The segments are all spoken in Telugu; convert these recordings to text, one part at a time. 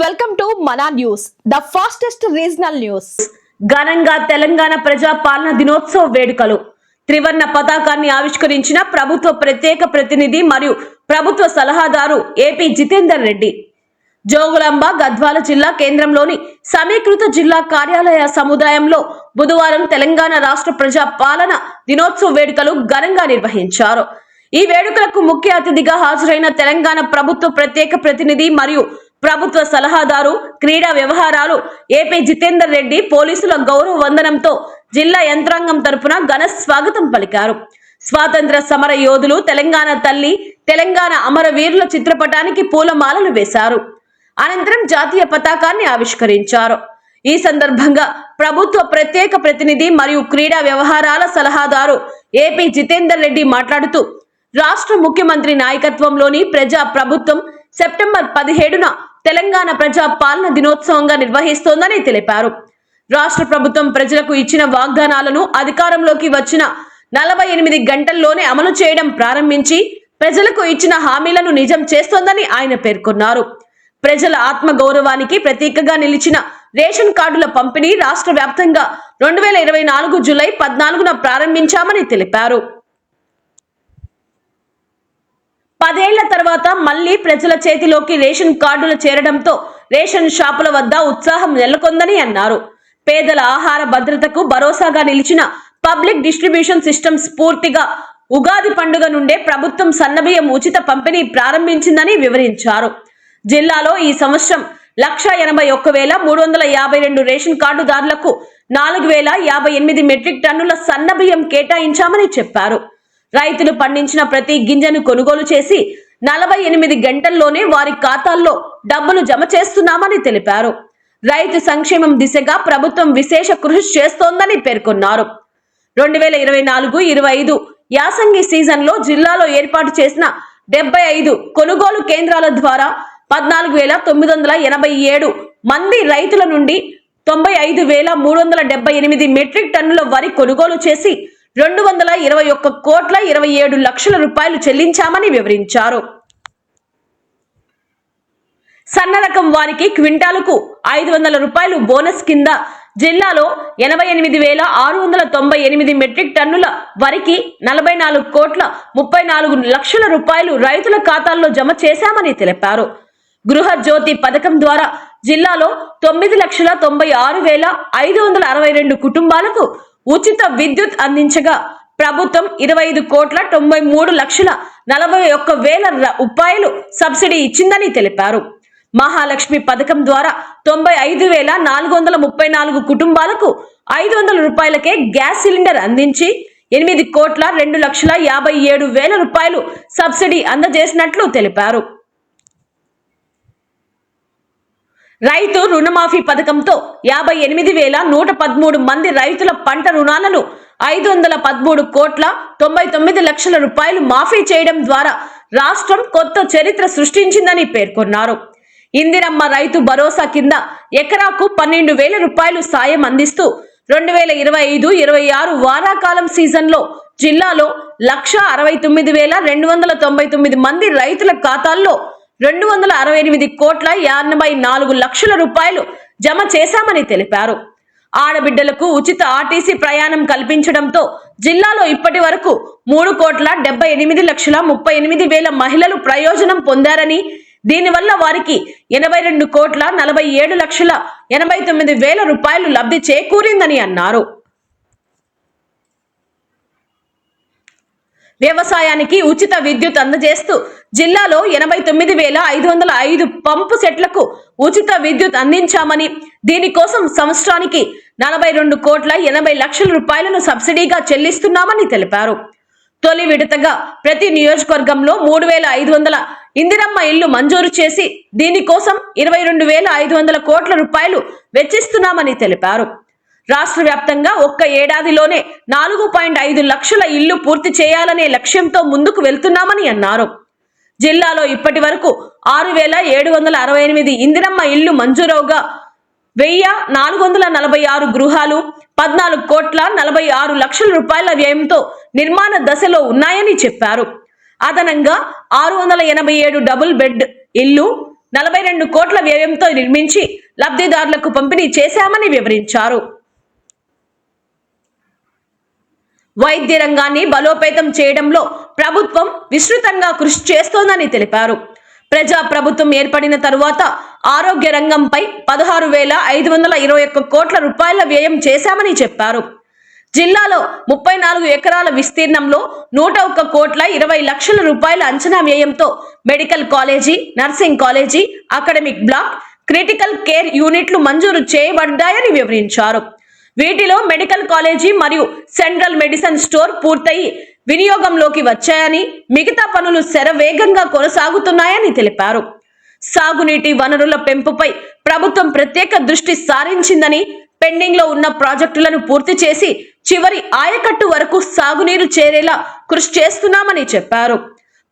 Welcome to Mana news the fastest regional news ఘనంగా తెలంగాణ ప్రజా పాలన దినోత్సవ వేడుకలు. త్రివర్ణ పతాకాన్ని ఆవిష్కరించిన ప్రభుత్వ ప్రత్యేక ప్రతినిధి మరియు ప్రభుత్వ సలహాదారు ఏపీ జితేందర్ రెడ్డి. జోగులాంబ గద్వాల జిల్లా కేంద్రంలోని సమీకృత జిల్లా కార్యాలయ సముదాయంలో బుధవారం తెలంగాణ రాష్ట్ర ప్రజా పాలన దినోత్సవ వేడుకలు ఘనంగా నిర్వహించారు. ఈ వేడుకలకు ముఖ్య అతిథిగా హాజరైన తెలంగాణ ప్రభుత్వ ప్రత్యేక ప్రతినిధి మరియు ప్రభుత్వ సలహాదారు క్రీడా వ్యవహారాలు ఏపీ జితేందర్ రెడ్డి పోలీసుల గౌరవ వందనంతో జిల్లా యంత్రాంగం తరపున ఘన స్వాగతం పలికారు. స్వాతంత్ర సమర యోధులు తెలంగాణ తల్లి తెలంగాణ అమరవీరుల చిత్రపటానికి పూలమాలలు వేశారు. అనంతరం జాతీయ పతాకాన్ని ఆవిష్కరించారు. ఈ సందర్భంగా ప్రభుత్వ ప్రత్యేక ప్రతినిధి మరియు క్రీడా వ్యవహారాల సలహాదారు ఏపీ జితేందర్ రెడ్డి మాట్లాడుతూ రాష్ట్ర ముఖ్యమంత్రి నాయకత్వంలోని ప్రజా ప్రభుత్వం సెప్టెంబర్ పదిహేడున తెలంగాణ ప్రజా పాలన దినోత్సవంగా నిర్వహిస్తోందని తెలిపారు. రాష్ట్ర ప్రభుత్వం ప్రజలకు ఇచ్చిన వాగ్దానాలను అధికారంలోకి వచ్చిన నలభై ఎనిమిది గంటల్లోనే అమలు చేయడం ప్రారంభించి ప్రజలకు ఇచ్చిన హామీలను నిజం చేస్తోందని ఆయన పేర్కొన్నారు. ప్రజల ఆత్మ గౌరవానికి ప్రతీకగా నిలిచిన రేషన్ కార్డుల పంపిణీ రాష్ట్ర వ్యాప్తంగా రెండు వేల ఇరవై నాలుగు జులై పద్నాలుగున ప్రారంభించామని తెలిపారు. పదేళ్ళ తర్వాత మళ్ళీ ప్రజల చేతిలోకి రేషన్ కార్డులు చేరడంతో రేషన్ షాపుల వద్ద ఉత్సాహం నెలకొందని అన్నారు. పేదల ఆహార భద్రతకు భరోసాగా నిలిచిన పబ్లిక్ డిస్ట్రిబ్యూషన్ సిస్టమ్ స్ఫూర్తిగా ఉగాది పండుగ నుండే ప్రభుత్వం సన్నబియ్యం ఉచిత పంపిణీ ప్రారంభించిందని వివరించారు. జిల్లాలో ఈ సంవత్సరం లక్ష ఎనభై ఒక్క వేల మూడు వందల యాభై రెండు రేషన్ కార్డుదారులకు నాలుగు వేల యాభై ఎనిమిది మెట్రిక్ టన్నుల సన్నబియ్యం కేటాయించామని చెప్పారు. రైతులు పండించిన ప్రతి గింజను కొనుగోలు చేసి నలభై ఎనిమిది గంటల్లోనే వారి ఖాతాల్లో డబ్బులు జమ చేస్తున్నామని తెలిపారు. రైతు సంక్షేమం దిశగా ప్రభుత్వం విశేష కృషి చేస్తోందని పేర్కొన్నారు. రెండు వేల ఇరవై నాలుగు ఇరవై ఐదు యాసంగి సీజన్లో జిల్లాలో ఏర్పాటు చేసిన డెబ్బై ఐదు కొనుగోలు కేంద్రాల ద్వారా పద్నాలుగు వేల తొమ్మిది వందల ఎనభై ఏడు మంది రైతుల నుండి తొంభై ఐదు వేల మూడు వందల డెబ్బై ఎనిమిది మెట్రిక్ టన్నుల వరి కొనుగోలు చేసి రెండు వందల ఇరవై ఒక్క కోట్ల ఇరవై ఏడు లక్షల రూపాయలు చెల్లించామని వివరించారు. సన్న రకం వారికి క్వింటాలకు ఐదు వందల రూపాయలు బోనస్ కింద జిల్లాలో ఎనభై ఎనిమిది వేల ఆరు వందల తొంభై ఎనిమిది మెట్రిక్ టన్నుల వరికి నలభై నాలుగు కోట్ల ముప్పై నాలుగు లక్షల రూపాయలు రైతుల ఖాతాల్లో జమ చేశామని తెలిపారు. గృహ జ్యోతి పథకం ద్వారా జిల్లాలో తొమ్మిది లక్షల తొంభై ఆరు వేల ఐదు వందల అరవై రెండు కుటుంబాలకు ఉచిత విద్యుత్ అందించగా ప్రభుత్వం ఇరవై ఐదు కోట్ల తొంభై మూడు లక్షల నలభై ఒక్క వేల రూపాయలు సబ్సిడీ ఇచ్చిందని తెలిపారు. మహాలక్ష్మి పథకం ద్వారా తొంభై ఐదు వేల నాలుగు వందల ముప్పై నాలుగు కుటుంబాలకు ఐదు వందల రూపాయలకే గ్యాస్ సిలిండర్ అందించి ఎనిమిది కోట్ల రెండు లక్షల యాభై ఏడు వేల రూపాయలు సబ్సిడీ అందజేసినట్లు తెలిపారు. రైతు రుణమాఫీ పథకంతో యాభై ఎనిమిది వేల నూట పదమూడు మంది రైతుల పంట రుణాలను ఐదు వందల పదమూడు కోట్ల తొంభై తొమ్మిది లక్షల రూపాయలు మాఫీ చేయడం ద్వారా రాష్ట్రం కొత్త చరిత్ర సృష్టించిందని పేర్కొన్నారు. ఇందిరమ్మ రైతు భరోసా కింద ఎకరాకు పన్నెండు వేల రూపాయలు సాయం అందిస్తూ రెండు వేల ఇరవై ఐదు ఇరవై ఆరు వానాకాలం సీజన్లో జిల్లాలో లక్ష అరవై తొమ్మిది వేల రెండు వందల తొంభై తొమ్మిది మంది రైతుల ఖాతాల్లో రెండు వందల అరవై ఎనిమిది కోట్ల ఎనభై నాలుగు లక్షల రూపాయలు జమ చేశామని తెలిపారు. ఆడబిడ్డలకు ఉచిత ఆర్టీసీ ప్రయాణం కల్పించడంతో జిల్లాలో ఇప్పటి వరకు మూడు కోట్ల డెబ్బై ఎనిమిది లక్షల ముప్పై ఎనిమిది వేల మహిళలు ప్రయోజనం పొందారని దీనివల్ల వారికి ఎనభై రెండు కోట్ల నలభై ఏడు లక్షల ఎనభై తొమ్మిది వేల రూపాయలు లబ్ధి చేకూరిందని అన్నారు. వ్యవసాయానికి ఉచిత విద్యుత్ అందజేస్తూ జిల్లాలో ఎనభై తొమ్మిది వేల ఐదు వందల ఐదు పంపు సెట్లకు ఉచిత విద్యుత్ అందించామని దీనికోసం సంవత్సరానికి నలభై రెండు కోట్ల ఎనభై లక్షల రూపాయలను సబ్సిడీగా చెల్లిస్తున్నామని తెలిపారు. తొలి విడతగా ప్రతి నియోజకవర్గంలో మూడు వేల ఐదు వందల ఇందిరమ్మ ఇల్లు మంజూరు చేసి దీనికోసం ఇరవై రెండు వేల ఐదు వందల కోట్ల రూపాయలు వెచ్చిస్తున్నామని తెలిపారు. రాష్ట్ర వ్యాప్తంగా ఒక్క ఏడాదిలోనే నాలుగు పాయింట్ ఐదు లక్షల ఇల్లు పూర్తి చేయాలనే లక్ష్యంతో ముందుకు వెళ్తున్నామని అన్నారు. జిల్లాలో ఇప్పటి వరకు ఆరు వేల ఏడు వందల అరవై ఎనిమిది ఇందిరమ్మ ఇల్లు మంజూరవుగా వెయ్యి నాలుగు వందల నలభై ఆరు గృహాలు పద్నాలుగు కోట్ల నలభై ఆరు లక్షల రూపాయల వ్యయంతో నిర్మాణ దశలో ఉన్నాయని చెప్పారు. అదనంగా ఆరు వందల ఎనభై ఏడు డబుల్ బెడ్ ఇల్లు నలభై రెండు కోట్ల వ్యయంతో నిర్మించి లబ్ధిదారులకు పంపిణీ చేశామని వివరించారు. వైద్య రంగాన్ని బలోపేతం చేయడంలో ప్రభుత్వం విస్తృతంగా కృషి చేస్తోందని తెలిపారు. ప్రజా ప్రభుత్వం ఏర్పడిన తరువాత ఆరోగ్య రంగంపై పదహారు వేల ఐదు వందల ఇరవై ఒక్క కోట్ల రూపాయల వ్యయం చేశామని చెప్పారు. జిల్లాలో ముప్పై నాలుగు ఎకరాల విస్తీర్ణంలో నూట ఒక్క కోట్ల ఇరవై లక్షల రూపాయల అంచనా వ్యయంతో medical college nursing college academic block critical care యూనిట్లు మంజూరు చేయబడ్డాయని వివరించారు. వీటిలో మెడికల్ కాలేజీ మరియు సెంట్రల్ మెడిసిన్ స్టోర్ పూర్తయి వినియోగంలోకి వచ్చాయని మిగతా పనులు శరవేగంగా కొనసాగుతున్నాయని తెలిపారు. సాగునీటి వనరుల పెంపుపై ప్రభుత్వం ప్రత్యేక దృష్టి సారించిందని పెండింగ్లో ఉన్న ప్రాజెక్టులను పూర్తి చేసి చివరి ఆయకట్టు వరకు సాగునీరు చేరేలా కృషి చేస్తున్నామని చెప్పారు.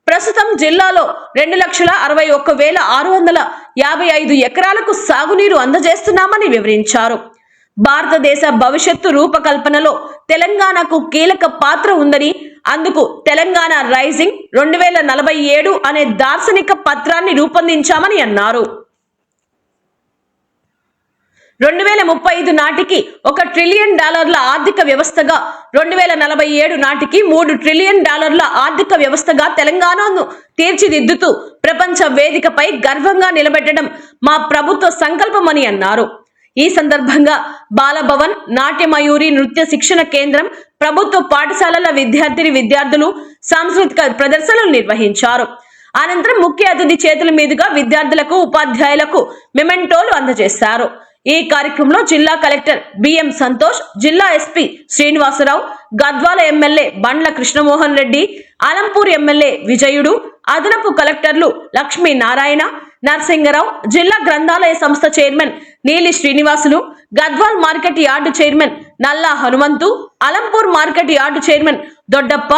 ప్రస్తుతం జిల్లాలో రెండు లక్షల అరవై ఒక్క వేల ఆరు వందల యాభై ఐదు ఎకరాలకు సాగునీరు అందజేస్తున్నామని వివరించారు. భారతదేశ భవిష్యత్తు రూపకల్పనలో తెలంగాణకు కీలక పాత్ర ఉందని అందుకు తెలంగాణ రైజింగ్ రెండు వేల నలభై ఏడు అనే దార్శనిక పత్రాన్ని రూపొందించామని అన్నారు. రెండు వేల ముప్పై ఐదు నాటికి ఒక ట్రిలియన్ డాలర్ల ఆర్థిక వ్యవస్థగా రెండు వేల నలభై ఏడు నాటికి మూడు ట్రిలియన్ డాలర్ల ఆర్థిక వ్యవస్థగా తెలంగాణను తీర్చిదిద్దుతూ ప్రపంచ వేదికపై గర్వంగా నిలబెట్టడం మా ప్రభుత్వ సంకల్పమని అన్నారు. ఈ సందర్భంగా బాలభవన్ నాట్యమయూరి నృత్య శిక్షణ కేంద్రం ప్రభుత్వ పాఠశాలల విద్యార్థిని విద్యార్థులు సాంస్కృతిక ప్రదర్శనలు నిర్వహించారు. అనంతరం ముఖ్య అతిథి చేతుల మీదుగా విద్యార్థులకు ఉపాధ్యాయులకు మెమెంటోలు అందజేశారు. ఈ కార్యక్రమంలో జిల్లా కలెక్టర్ బిఎం సంతోష్ జిల్లా SP Srinivasarao Gadwal MLA Bandla Krishnamohan Reddy Alampur MLA Vijayudu అదనపు కలెక్టర్లు లక్ష్మీ నారాయణ నరసింగరావు జిల్లా గ్రంథాలయ సంస్థ chairman Neeli Srinivasulu Gadwal market yard chairman Nalla Hanumanthu Alampur market yard chairman Doddappa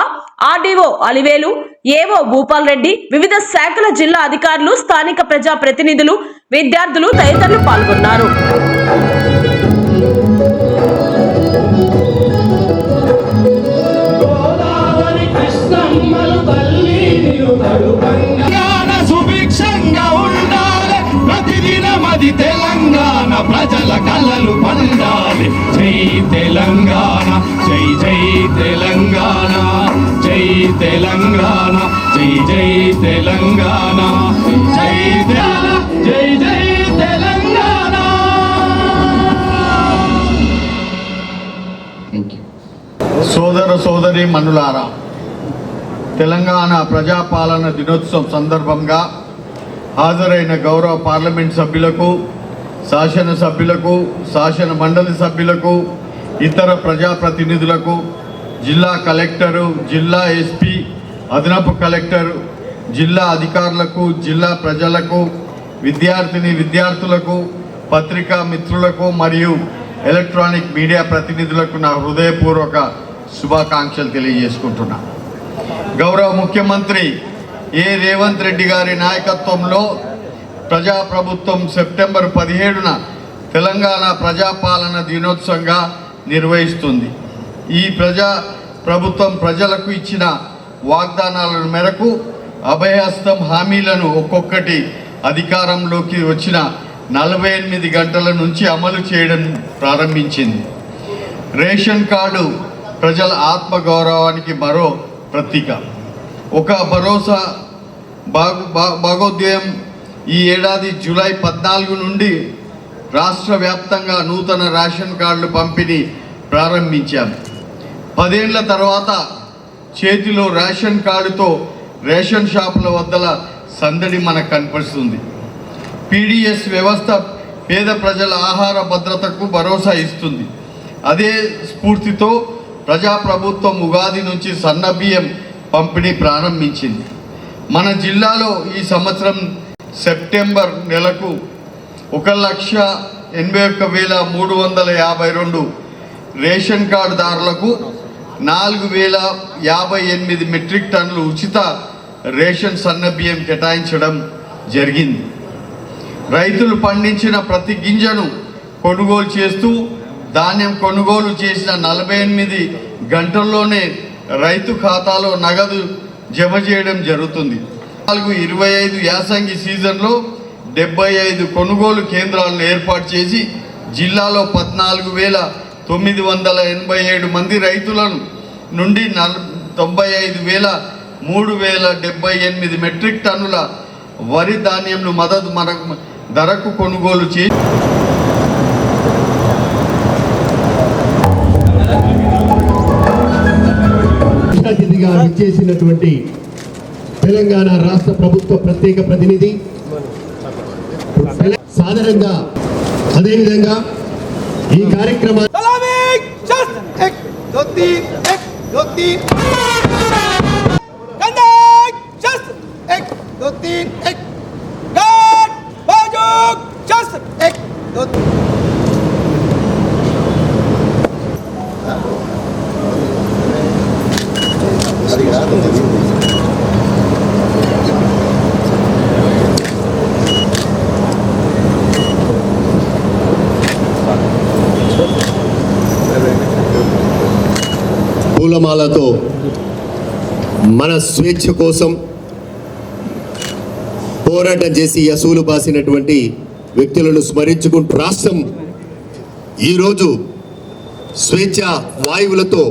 RDO Alivelu AO Bhupal Reddy వివిధ శాఖల జిల్లా అధికారులు స్థానిక ప్రజా ప్రతినిధులు విద్యార్థులు తదితరులు పాల్గొన్నారు. తల్లి అది తెలంగాణ ప్రజల కలలు పండాలి. జై తెలంగాణ జై జై తెలంగాణ జై తెలంగాణ జై జై తెలంగాణ జై జై జై తెలంగాణ. సోదర సోదరి మనులారా తెలంగాణ ప్రజాపాలన దినోత్సవం సందర్భంగా హాజరైన గౌరవ పార్లమెంట్ సభ్యులకు శాసన సభ్యులకు శాసన మండలి సభ్యులకు ఇతర ప్రజాప్రతినిధులకు జిల్లా కలెక్టరు జిల్లా ఎస్పీ అదనపు కలెక్టర్ జిల్లా అధికారులకు జిల్లా ప్రజలకు విద్యార్థిని విద్యార్థులకు పత్రికా మిత్రులకు మరియు ఎలక్ట్రానిక్ మీడియా ప్రతినిధులకు నా హృదయపూర్వక శుభాకాంక్షలు తెలియజేసుకుంటున్నా. గౌరవ ముఖ్యమంత్రి ఏ రేవంత్ రెడ్డి గారి నాయకత్వంలో ప్రజాప్రభుత్వం సెప్టెంబర్ పదిహేడున తెలంగాణ ప్రజాపాలన దినోత్సవంగా నిర్వహిస్తుంది. ఈ ప్రజా ప్రభుత్వం ప్రజలకు ఇచ్చిన వాగ్దానాల మేరకు అభయహస్తం హామీలను ఒక్కొక్కటి అధికారంలోకి వచ్చిన నలభై ఎనిమిది గంటల నుంచి అమలు చేయడం ప్రారంభించింది. రేషన్ కార్డు ప్రజల ఆత్మగౌరవానికి మరో ప్రతీక. ఒక భరోసా భాగ భా- భాగోద్యయం ఈ ఏడాది జూలై పద్నాలుగు నుండి రాష్ట్ర వ్యాప్తంగా నూతన రేషన్ కార్డులు పంపిణీ ప్రారంభించాం. పదేళ్ళ తర్వాత చేతిలో రేషన్ కార్డుతో రేషన్ షాపుల వద్దల సందడి మనకు కనిపిస్తుంది పీడిఎస్ వ్యవస్థ పేద ప్రజల ఆహార భద్రతకు భరోసా ఇస్తుంది. అదే స్ఫూర్తితో ప్రజాప్రభుత్వం ఉగాది నుంచి సన్న బియ్యం పంపిణీ ప్రారంభించింది. మన జిల్లాలో ఈ సంవత్సరం సెప్టెంబర్ నెలకు ఒక లక్ష ఎనభై ఒక్క వేల మూడు వందల యాభై రెండు రేషన్ కార్డుదారులకు నాలుగు వేల యాభై ఎనిమిది మెట్రిక్ టన్నులు ఉచిత రేషన్ సన్నబియ్యం కేటాయించడం జరిగింది. రైతులు పండించిన ప్రతి గింజను కొనుగోలు చేస్తూ ధాన్యం కొనుగోలు చేసిన నలభై ఎనిమిది గంటల్లోనే రైతు ఖాతాలో నగదు జమ చేయడం జరుగుతుంది. నాలుగు ఇరవై ఐదు యాసంగి సీజన్లో డెబ్బై ఐదు కొనుగోలు కేంద్రాలను ఏర్పాటు చేసి జిల్లాలో పద్నాలుగు వేల తొమ్మిది వందల ఎనభై ఏడు మంది రైతులను నుండి నల్ తొంభై ఐదు వేల మూడు వేల డెబ్బై ఎనిమిది మెట్రిక్ టన్నుల వరి ధాన్యంను మద్దతు మన ధరకు కొనుగోలు చేసి ముఖ్యాతిథిగా విచ్చేసినటువంటి తెలంగాణ రాష్ట్ర ప్రభుత్వ ప్రత్యేక ప్రతినిధి. సాధారణంగా అదేవిధంగా ఈ కార్యక్రమాన్ని Dot పూలమాలతో మన స్వేచ్ఛ కోసం పోరాటం చేసి అసూలు బాసినటువంటి వ్యక్తులను స్మరించుకుంటూ రాష్ట్రం ఈరోజు స్వేచ్ఛ వాయువులతో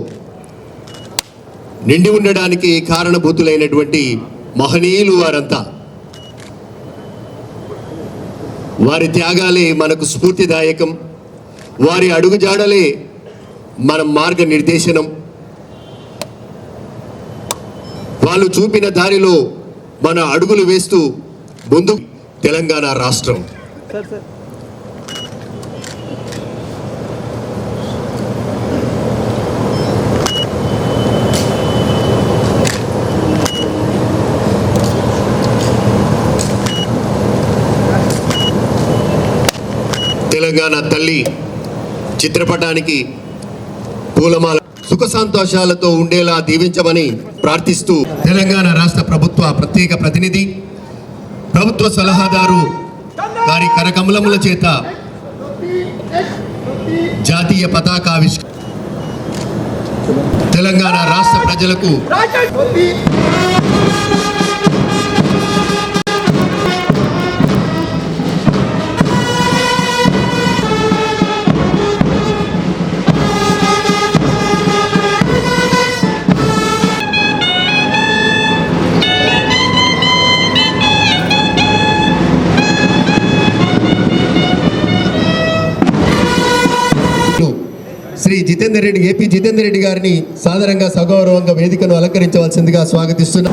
నిండి ఉండడానికి కారణభూతులైనటువంటి మహనీయులు వారంతా. వారి త్యాగాలే మనకు స్ఫూర్తిదాయకం. వారి అడుగుజాడలే మన మార్గ నిర్దేశనం వాళ్ళు చూపిన దారిలో మన అడుగులు వేస్తూ ముందు తెలంగాణ రాష్ట్రం. తెలంగాణ తల్లి చిత్రపటానికి పూలమాల సుఖ సంతోషాలతో ఉండేలా దీవించమని ప్రార్థిస్తూ తెలంగాణ రాష్ట్ర ప్రభుత్వ ప్రత్యేక ప్రతినిధి ప్రభుత్వ సలహాదారు గారి కరకమలముల చేత జాతీయ పతాకావిష్క తెలంగాణ రాష్ట్ర ప్రజలకు జితేందర్ రెడ్డి ఏపీ జితేందర్ రెడ్డి గారిని సాధారణంగా సగౌరవంగా వేదికను అలంకరించవలసిందిగా స్వాగతిస్తున్నా.